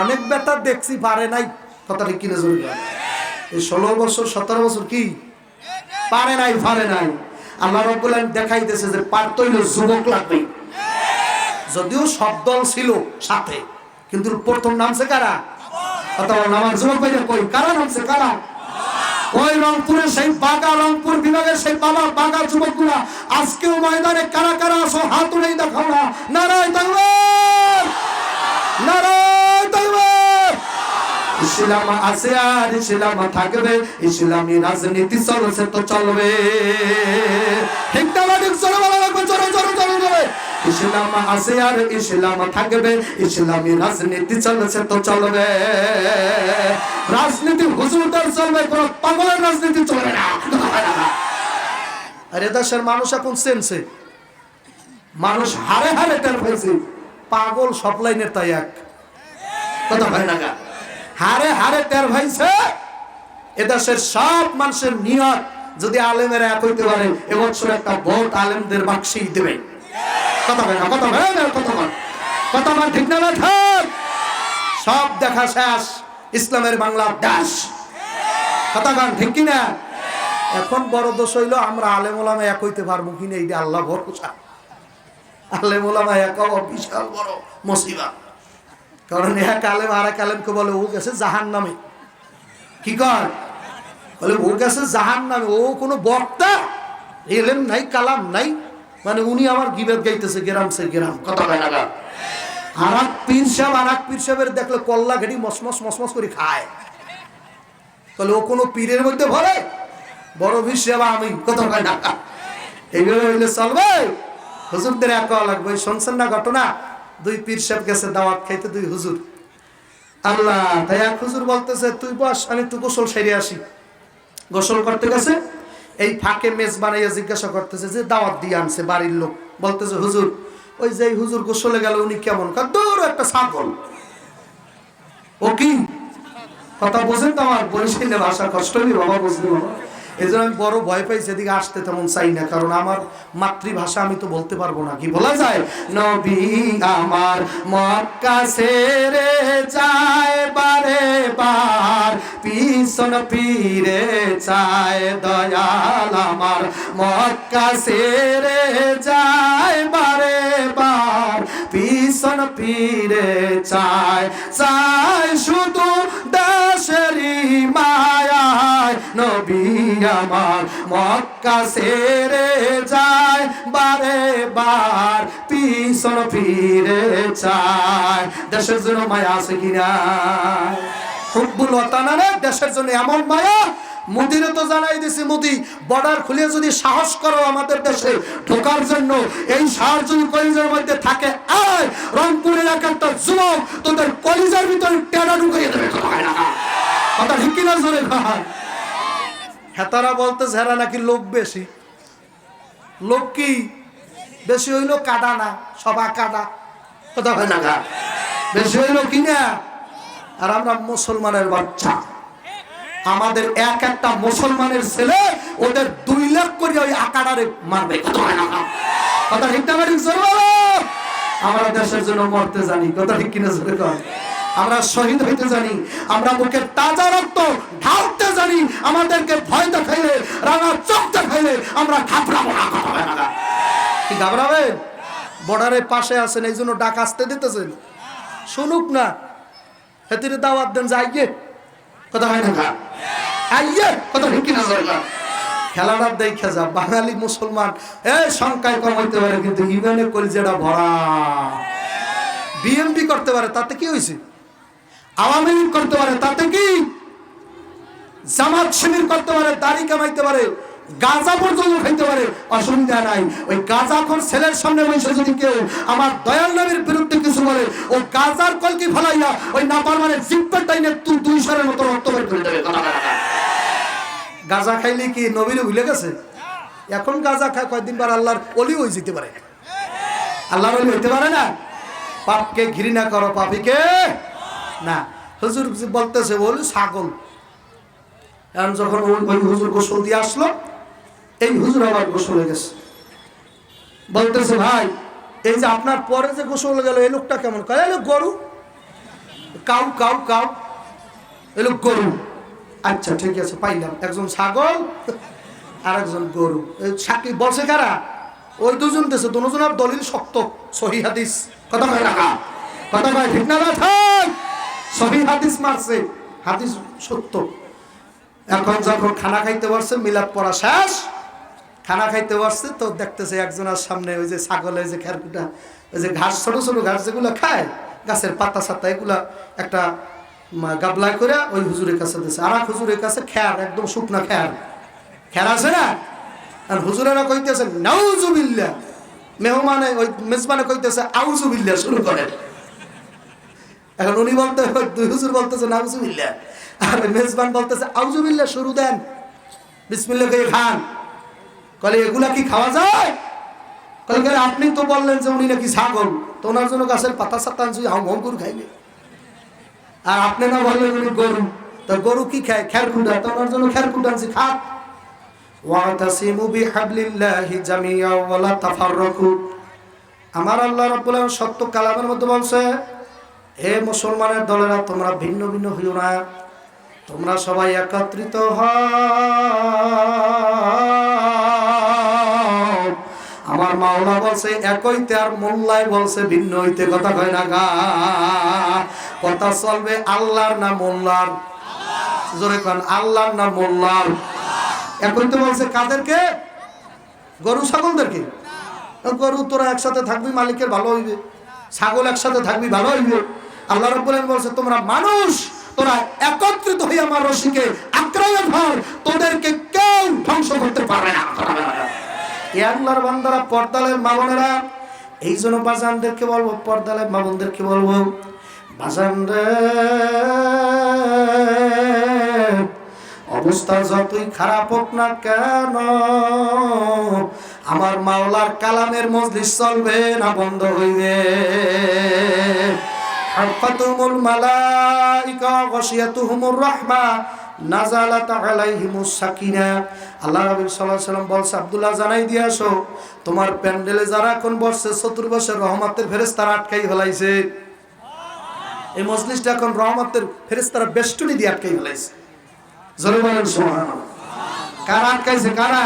অনেক বেটা দেখছি পারে নাই। কথাটা কিনে জোর এই ষোলো বছর, সতেরো বছর কি? পারে নাই পারে নাই। আল্লাহ রব্বুল আলামিন দেখাইতেছে যে পারতো হইল যুবক লাগবে। যদিও সব দল ছিল সাথে, কিন্তু প্রথম নামছে কারা? বলেন আমার যুবক ভাইরা কই? কারা নামছে, কারা? ওই রংপুরের সেই বাগা রংপুর বিভাগের সেই বাবা বাগা যুবকগুলা, আজকেও ময়দানে কারা কারা আসো হাত উঠেই দেখাও না। নারায় নারায় ইসলাম আছে আর ইসলাম থাকবে। ইসলামী রাজনীতি চলছে তো চলবে। ইসলাম আছে আর ইসলাম থাকবে। ইসলামী রাজনীতি চলছে তো চলবে। রাজনীতি হুজুরদের চলবে, কোন পাগলের রাজনীতি চলবে না। আরে দেশের মানুষ এখন সেনছে মানুষ হারে হারে টের পেয়েছে। পাগল সব লাইনের তাই এক। কথা হয় না? হারে হারে টের ভাইছে। এদেশের সব মানুষের নিয়ত যদি আলেমেরা এক হইতে পারে, এবছর একটা ভোট আলেমদের বাক্সেই দেবে। কথা হয় না, কথা হয় না কথা হয় কথা মানে ঠিক না সব দেখা শেষ, ইসলামের বাংলা দাস কথা গান ঠিক কিনা এখন বড় দোষ হইল আমরা আলেম ওলামা এক হইতে পারব কিনা এইটা আল্লাহ ভরসা। আলেম ওলামা এক বিশাল বড় মুসিবা কারণ এক আলেম আর এক আলেমকে বলে, ও গেছে জাহান নামে কি কর বলে, ও গেছে জাহান নামে ও কোনো বক্তা? এলেম নাই, কালাম নাই। মানে উনি আমার গিবেত গাইতেছে, গেরাম সে গেরাম, কথা হয় না পীর সাহেব পীর সাহেবের দেখলে কল্লা ঘেটি মসমস মসমস করে খায়। তাহলে ও কোনো পীরের মধ্যে ভরে? বড় পীর সাহেব, আমি, কথা হয় না এইভাবে চলবে? হুজুরদের এক লাগবে শুনছেন না ঘটনা? দুই পীর সাহেব গেছে দাওয়াত খাইতে, দুই হুজুর। আল্লাহ তাই এক হুজুর বলতেছে, তুই বস, আমি একটু গোসল সেরে আসি। গোসল করতে গেছে, এই ফাঁকে মেজ বানাইয়া জিজ্ঞাসা করতেছে যে, দাওয়াত দিয়ে আনছে বাড়ির লোক। বলতেছে, হুজুর, ওই যে হুজুর গোসলে গেল, উনি কেমন? কার দূর একটা ছাগল। ও কি? কথা বোঝেন তো আমার বরিশালে ভাষা কষ্ট হয়নি বাবা, বুঝলি, বাবা। এই জন্য আমি বড় ভয় পাই সেদিকে আসতে তেমন চাই না, কারণ আমার মাতৃভাষা আমি তো বলতে পারব না। কি বলা যায়? নবী আমার মক্কা ছেড়ে যায় বারে বার, পিছন পীরে চায় দয়াল আমার মক্কা ছেড়ে যায় বারে বার, পিছন পীরে চায় চায় শুধু দেশেরই মায়ায় নবী আমার মক্কা ছেড়ে যায়, বারে বার পিছন ফিরে চায় দেশের জন্য মায়া আছে কিনা হুব্বুল ওতানারে দেশের জন্য এমন মায়া? মুদিরে তো জানাই দিছি মুদি, বর্ডার খুলে যদি সাহস করো আমাদের দেশে ঢোকার জন্য, এই সাহস যদি কলিজার মধ্যে থাকে, আয়! রংপুরের এক একটা যুবক তোদের কলিজার ভিতরে টেনা ঢুকিয়ে দেবে, কথা ঠিক কিনা জোরে হেতারা বলতে ঝেরা নাকি লোক বেশি। লোক কি? বেশি হইল কাদা না, সবা কাদা। কথা হয় না বেশি হইল কি না? আর আমরা মুসলমানের বাচ্চা। আমাদের এক একটা মুসলমানের ছেলে ওদের দুই লাখ করে ওই আকারারে মারবে। কথা কথা ঠিক না আমরা দেশের জন্য মরতে জানি। কথা ঠিক কিনা জোরে কর আমরা শহীদ হইতে জানি, আমরা মুখে তাজা রক্ত ঢালতে জানি, আমাদেরকে ভয় দেখাইলে, রাঙা চোখ দেখাইলে আমরা ঘাবড়াবো না না গা? কি ঘাবড়াবেন বর্ডারের পাশে আছেন, এই জন্য ডাক আসতে দিতেছেন। শুনুক না। হেতিরে দাওয়াত দেন যে, আইয়ে। কথা হয় না গা? আইয়ে। কথা ঠিক কর। খেলাটা দেখে যা বাঙালি মুসলমান এই সংখ্যায় কম হইতে পারে, কিন্তু ইভেনে কলিজাটা ভরা। বিএমপি করতে পারে, তাতে কি হয়েছে আওয়ামী লীগ করতে পারে, তাতে কি? জামাত শিবির করতে পারে, দাড়ি কামাইতে পারে, গাঁজা পর্যন্ত খাইতে পারে। অসুবিধা নাই। ওই গাঁজাখোর ছেলের সামনে বসে যদি কেউ আমার দয়াল নামের বিরুদ্ধে কিছু বলে ও গাঁজার কলকি ফলাইয়া ওই নাপার মানে জিপ্পার টাইনে তুই দুই সারের মতো রক্ত বের করে দেবে। গাঁজা খাইলে কি নবীরে ভুলে গেছে? এখন গাঁজা খায় কয়েকদিন বার আল্লাহর অলি হয়ে যেতে পারে। আল্লাহর অলি হইতে পারে না? পাপকে ঘৃণা করো পাপিকে না। হুজুর বলতেছে বল ছাগল। এখন যখন ওই হুজুর গোসল দিয়ে আসলো, এই হুজুর আবার গোসলে গেছে। বলতেছে, ভাই, এই যে আপনার পরে যে গোসল গেল, এই লোকটা কেমন? কয়, এই লোক গরু। Cow cow cow. এলো গরু। আচ্ছা ঠিক আছে, পাইলাম। একজন ছাগল আর একজন গরু সাকি বলছে কারা? ওই দুজন দেশে, দুজনের দলিল শক্ত সহি হাদিস। কথা কয় না, কথা কয়, ঠিক না সহি হাদিস মারছে। হাদিস সত্য। এখন যখন খানা খাইতে পারছে মিলাদ পড়া শেষ। খানা খাইতে পারছে তো দেখতেছে একজনের সামনে ওই যে ছাগলে যে খেরকুটা ওই যে ঘাস ছোট ছোট ঘাস যেগুলো খায় গাছের পাতা সাতা এগুলা একটা উম, গাবলায় করে ওই হুজুরের কাছে দিছে। আর এক হুজুরের কাছে খ্যার একদম শুকনা খ্যার। খ্যার আছে না? আর হুজুরেরা কইতেছে নাউজুবিল্লা মেহমানে ওই মেজবানে কইতেছে আউজুবিল্লা শুরু করে এখন উনি বলতে দুই হুজুর বলতেছে নাউজুবিল্লা আর মেজবান বলতেছে আউজুবিল্লা শুরু দেন। বিসমিল্লা কে খান। কলে এগুলা কি খাওয়া যায়? কলে কলে আপনি তো বললেন যে উনি নাকি ছাগল, তো ওনার জন্য গাছের পাতা সাতা আনছি হাম হাম করে খাইবে আর আপনি না বললেন উনি গরু, তো গরু কি খায়? খের খুঁটা তো ওনার জন্য খের খুঁটা আনছি খাক ওয়াতাসিমু বিহাবলিল্লাহি জামিয়া ওয়ালা তাফাররাকু। আমার আল্লাহ রাব্বুল আলামিন সত্য কালামের মধ্যে বলছে হে মুসলমানের দলেরা, তোমরা ভিন্ন ভিন্ন হইও না। তোমরা সবাই একত্রিত হও। আমার মাওলা বলছে একইতে আর মোল্লাই বলছে, ভিন্ন হইতে কথা কয় না গা। কথা চলবে আল্লাহর না মোল্লার। জোরে কন, আল্লাহর না মোল্লার। একইতে বলছে, কাদেরকে? গরু, ছাগলদেরকে? গরু তোরা একসাথে থাকবি, মালিকের ভালো হইবে। ছাগল একসাথে থাকবি, ভালো হইবে। আল্লাহ রব্বুল বলছে, তোমরা মানুষ, তোরা একত্রিত হয়ে আমার রশিকে আক্রমণ ধর তোদেরকে কেউ ধ্বংস করতে পারবে না। এ আল্লাহর বান্দারা পর্দালের মামনেরা এই জন্য বাজানদেরকে বলব, পর্দালের মামনদেরকে বলব বাজান অবস্থা যতই খারাপ হোক না কেন, আমার মাওলার কালামের মজলিস চলবে না, বন্ধ হইবে। হাফাতুমুল মালাইকা গশিয়াতুহুমুর রাহমা নাজালাত আলাইহিমুস সাকিনা। আল্লাহ নবী সাল্লাল্লাহু আলাইহি সাল্লাম বলছে, আব্দুল্লাহ, জানাই দিয়ে আসো, তোমার প্যান্ডেলে যারা এখন বসছে চতুর্পাশে রহমতের ফেরেশতারা আটকাই ফেলাইছে। এই মজলিসটা এখন রহমতের ফেরেশতারা বেষ্টনী দিয়ে আটকাই ফেলাইছে। জোরে বলেন, সুবহানাল্লাহ। কারা আটকাইছে, কারা?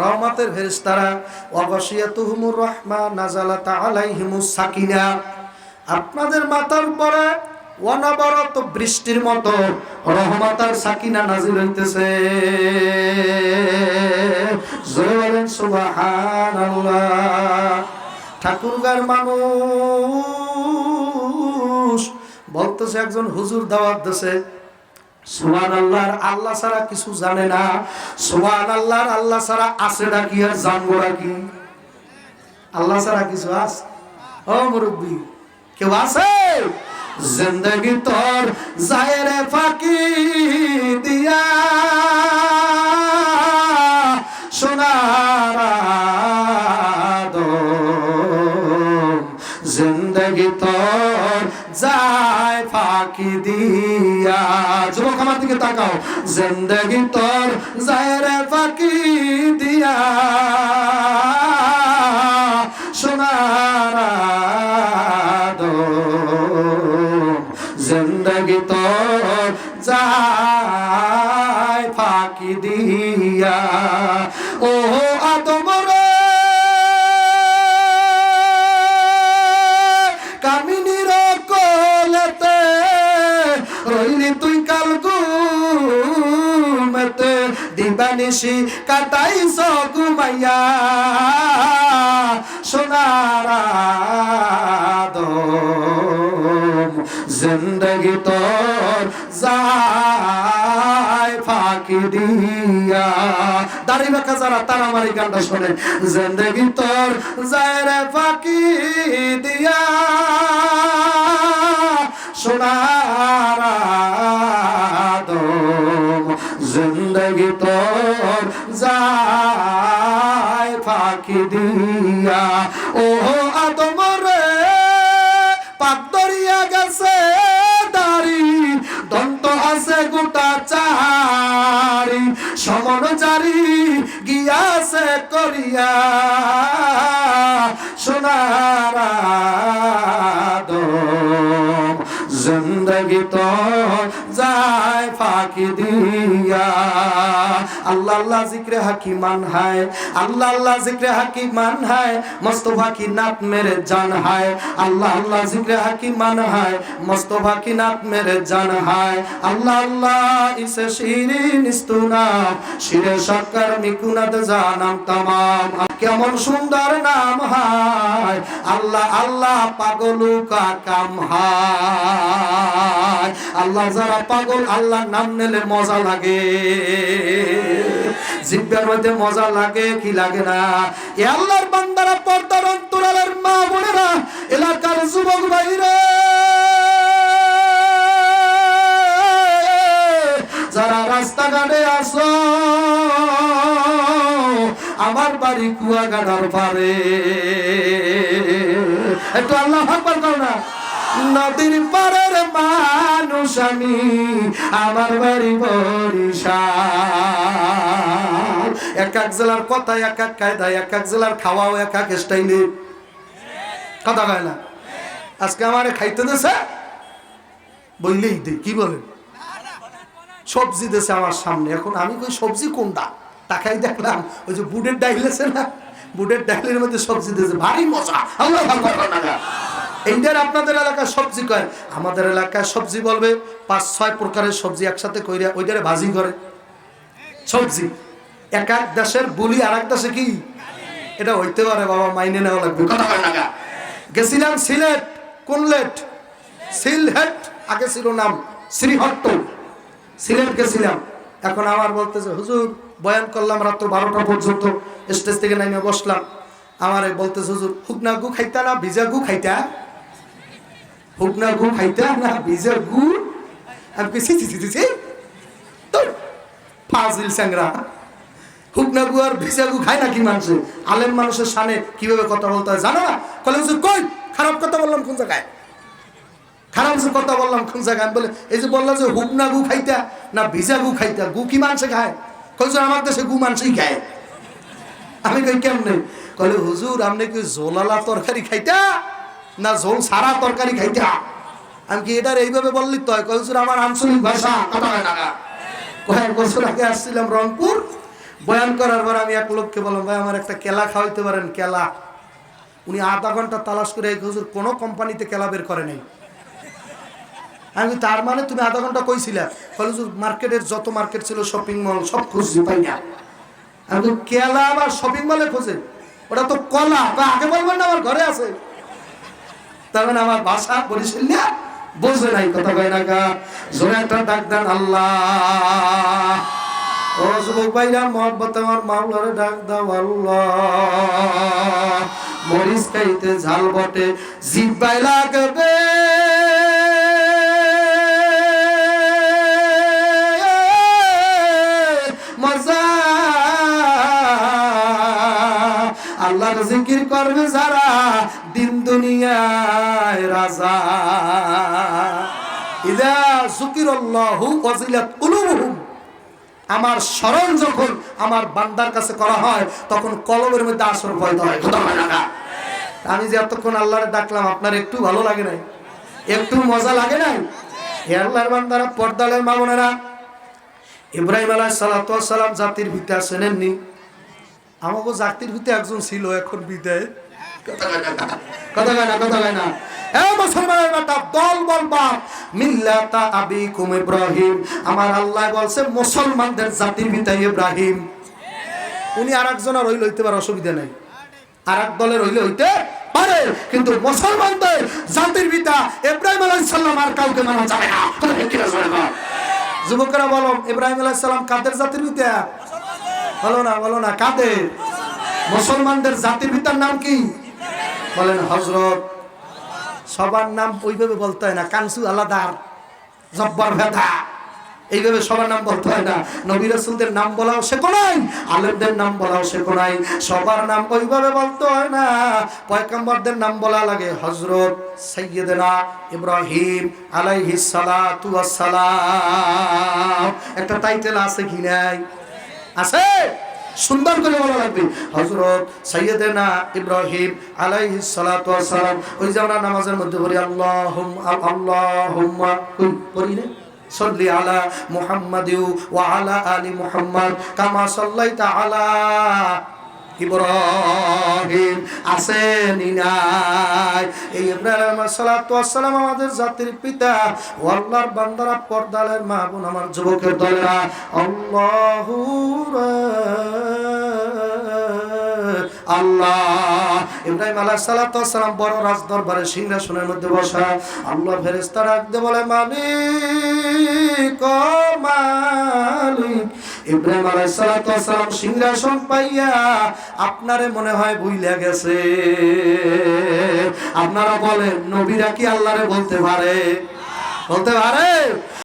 রহমতের ফেরেশতারা। ওয়াগাশিয়াতুহুমুর রাহমা নাজালাত আলাইহিমুস সাকিনা। আপনাদের মাথার উপরে অনবরত বৃষ্টির মতো রহমতার সাকিনা নাজিল হইতেছে। ঠাকুরগার মানুষ বলতেছে, একজন হুজুর দাওয়াত দিছে। সোহান আল্লাহর আল্লাহ ছাড়া কিছু জানে না। সোহান আল্লাহর আল্লাহ ছাড়া আছে ডাকি আর জানব ডাকি আল্লাহ ছাড়া কিছু আছে? ও মুরব্বী কেউ আছে? জিন্দগি তোর জায়রে ফাঁকি দিয়া। সোনার জিন্দগি তোর যায় ফাঁকি দিয়া। যুবক, আমার দিকে তাকাও। জিন্দগি তোর যায় রে ফাঁকি দিয়া। দিবানিসি কাটাইছ ঘুমাইয়া। সোনার জিন্দগি যায় ফাঁকি দিয়া। দাড়ি বাঁকা যারা, তারা আমার গানটা শোনে। জিন্দগি তোর যায় ফাঁকি দিয়া। সোনার জিন্দগি তোর যায় ফাঁকি দিয়া। ও আদম রে, পাক দরিয়া গেছে দাড়ি, দন্ত আছে গোটা চারি, সমন জারি গিয়াছে করিয়া। সোনার জিন্দগি তো যায় ফাঁকি দিয়া। আল্লাহ আল্লাহ জিক্রে হাকিমান হায়। আল্লাহ আল্লাহ জিক্রে হাকিমান হায়। মোস্তফা কি নাত মেরে জান হায়। আল্লাহ আল্লাহ জিক্রে হাকিমান হায়। মোস্তফা কি নাত মেরে জান হায়। আল্লাহ আল্লাহ ইসে শিরিন ইস্তুনা শিরে সরকার মিকুনাত জানাম তামাম। কেমন সুন্দর নাম হায়? আল্লাহ আল্লাহ পাগলু কা কাম হায়? আল্লাহ যারা পাগল আল্লাহ নাম নিলে মজা লাগে। জিব্বার মধ্যে মজা লাগে, কি লাগে না? এ আল্লাহর বান্দারা পর্দার অন্তরালের মা বোনেরা, এলাকার যুবক ভাইরা। যারা রাস্তাঘাটে আসো আমার বাড়ি কুয়াগাড়ার পারে। একটু আল্লাহ করো না। নদীর পারের মানুষ আমি, আমার বাড়ি বরিশাল। এক এক জেলার কথা, এক এক কায়দায়, এক এক জেলার খাওয়াও, এক এক স্টাইলে কথা কয় না? আজকে আমারে খাইতে দেছে? বললেই দে, কি বলেন? সবজি দেছে আমার সামনে। এখন আমি কই সবজি কোনটা? তাকাই দেখলাম, ওই যে বুটের ডাইল আছে না, বুটের ডাইলের মধ্যে সবজি দিয়েছে, ভারী আল্লাহ এইটার আপনাদের এলাকায় সবজি কয়? আমাদের এলাকায় সবজি বলবে পাঁচ, ছয় প্রকারের সবজি একসাথে কইরা ওইটারে ভাজি করে। সবজি। এক এক দেশের বলি আর এক দেশে কি? এটা হইতে পারে, বাবা, মাইনে নেওয়া লাগবে। গেছিলাম সিলেট, কোন লেট? সিলহেট, আগে ছিল নাম শ্রীহট্ট। সিলেট গেছিলাম। এখন আমার বলতেছে, হুজুর, বয়ান করলাম রাত্র বারোটা পর্যন্ত, স্টেজ থেকে নামে বসলাম। আমার বলতেছে, হুজুর হুকনা গু খাইতা না ভিজা গু খাইতা? হুকনা গু খাইতা না ভিজা গু? আমি ফাজিল স্যাংরা হুকনা গু আর ভিজা গু খায় নাকি মানুষে? আলেম মানুষের সামনে কীভাবে কথা বলতে হয় জানো না? কলে হুজুর, কই? খারাপ কথা বললাম কোন জায়গায়? খারাপ কথা বললাম, কোন জায়গায়? বলে, এই যে বললাম যে হুকনা গু খাইতা, না ভিজা গু খাইতা, গু কি মানুষে খায়? কইছো, আমার দেশে গু মানুষই খায়। আমি কই, কেমনে? কলে হুজুর, আপনি কি জোলালা তরকারি খাইতা, না ঝোল সারা তরকারি খাইতা? আমি কি এটার এইভাবে বললি তো? কই, হুজুর, আমার আঞ্চলিক ভাষা, কথা হয় না কয়েক বছর আগে আসছিলাম রংপুর, বয়ান করার পর আমি এক লোককে বললাম, ভাই, আমার একটা কেলা খাওয়াইতে পারেন, কেলা। উনি আধা ঘণ্টা তালাশ করে হুজুর কোনো কোম্পানিতে কেলা বের করে নাই। আমি তার মানে তুমি আধা ঘণ্টা কইছিলা। বলে মার্কেটের যত মার্কেট ছিল শপিং মল সব খুঁজছি পাই না। আমি কেলা আবার শপিং মলে খোঁজে? ওটা তো কলা আগে বলবেন না, আমার ঘরে আছে। তার মানে আমার ভাষা বরিশাল না, বোঝে নাই, কথা কয় না গা। জোরে একটা ডাক দেন আল্লাহ। ও যুবক ভাইরা মোহাম্মত আমার মাওলারে ডাক দাও আল্লাহ। মরিচ খাইতে ঝাল বটে জিব্বাই লাগবে। আল্লাহর জিকির করবে যারা দিন দুনিয়ায় রাজা। ইদা যুকিরাল্লাহু ওয়াজিলাত কুলুবুহুম আমার স্মরণ যখন আমার বান্দার কাছে করা হয়, তখন কলমের মধ্যে আসর পয়দা হয়? আমি যে এতক্ষণ আল্লাহরে ডাকলাম, আপনার একটু ভালো লাগে নাই? একটু মজা লাগে নাই? হে আল্লাহর বান্দারা, পর্দালের মামনেরা ইব্রাহিম আলাহ সালাম জাতির ভিতরে আসেননি আমাকে জাতির ভিতরে একজন ছিল এখন বিদায়। কথা কয় না, কথা কয় না আল্লাহ বলছে জাতির ভিতরে ইব্রাহিম। উনি আর অসুবিধা নাই। এক কিন্তু মুসলমানদের জাতির পিতা ইব্রাহিম আলাইহিস আর কাউকে মানা যাবে না। যুবকেরা বলো, ইব্রাহিম আলাইহিস কাদের জাতির পিতা বলো না বলো না কাদের মুসলমানদের জাতির পিতার নাম কি? বলেন হজরত সবার নাম ওইভাবে বলতে হয় না, কানসু আলাদার, জব্বর ভেদা। এইভাবে সবার নাম বলতে হয় না। নবী রাসূলদের নাম বলাও শেখো নাই, আলেমদের নাম বলাও শেখো নাই। সবার নাম ওইভাবে বলতে হয় না। পয়গম্বরদের নাম বলা লাগে হযরত সাইয়্যিদনা ইব্রাহিম আলাইহিস সালাম। একটা টাইটেল আছে কি নাই? আছে? সুন্দর করে বলা লাগবে। হজরত সৈয়দেনা ইব্রাহিম আলাইহি সালাতু ওয়াসালাম ওই যে আমরা নামাজের মধ্যে পড়ি, আল্লাহুম আল্লাহুম্মা ওই পড়ি না? সল্লি আলা মুহাম্মাদিউ ওয়া আলা আলি মুহাম্মাদ, কামা সাল্লাইতা আলা ইব্রাহিম আসেন নাই। এই ইব্রাহিম সালাতু আমাদের জাতির পিতা ও আল্লাহর বান্দারা পর্দালের মা বোন আমার যুবকের দলেরা। আল্লাহু আল্লাহ। ইব্রাহিম আসসালাম বড় রাজ দরবারে সিংহাসনের মধ্যে বসা। আল্লাহ ফেরেশতা ডাকতে বলে, মালিক মালিক ইব্রাহিম আলাইসালাম সিংহাসন পাইয়া আপনারে মনে হয় ভুইলা গেছে। আপনারা বলেন, নবীরা কি আল্লাহরে বলতে পারে? বলতে পারে।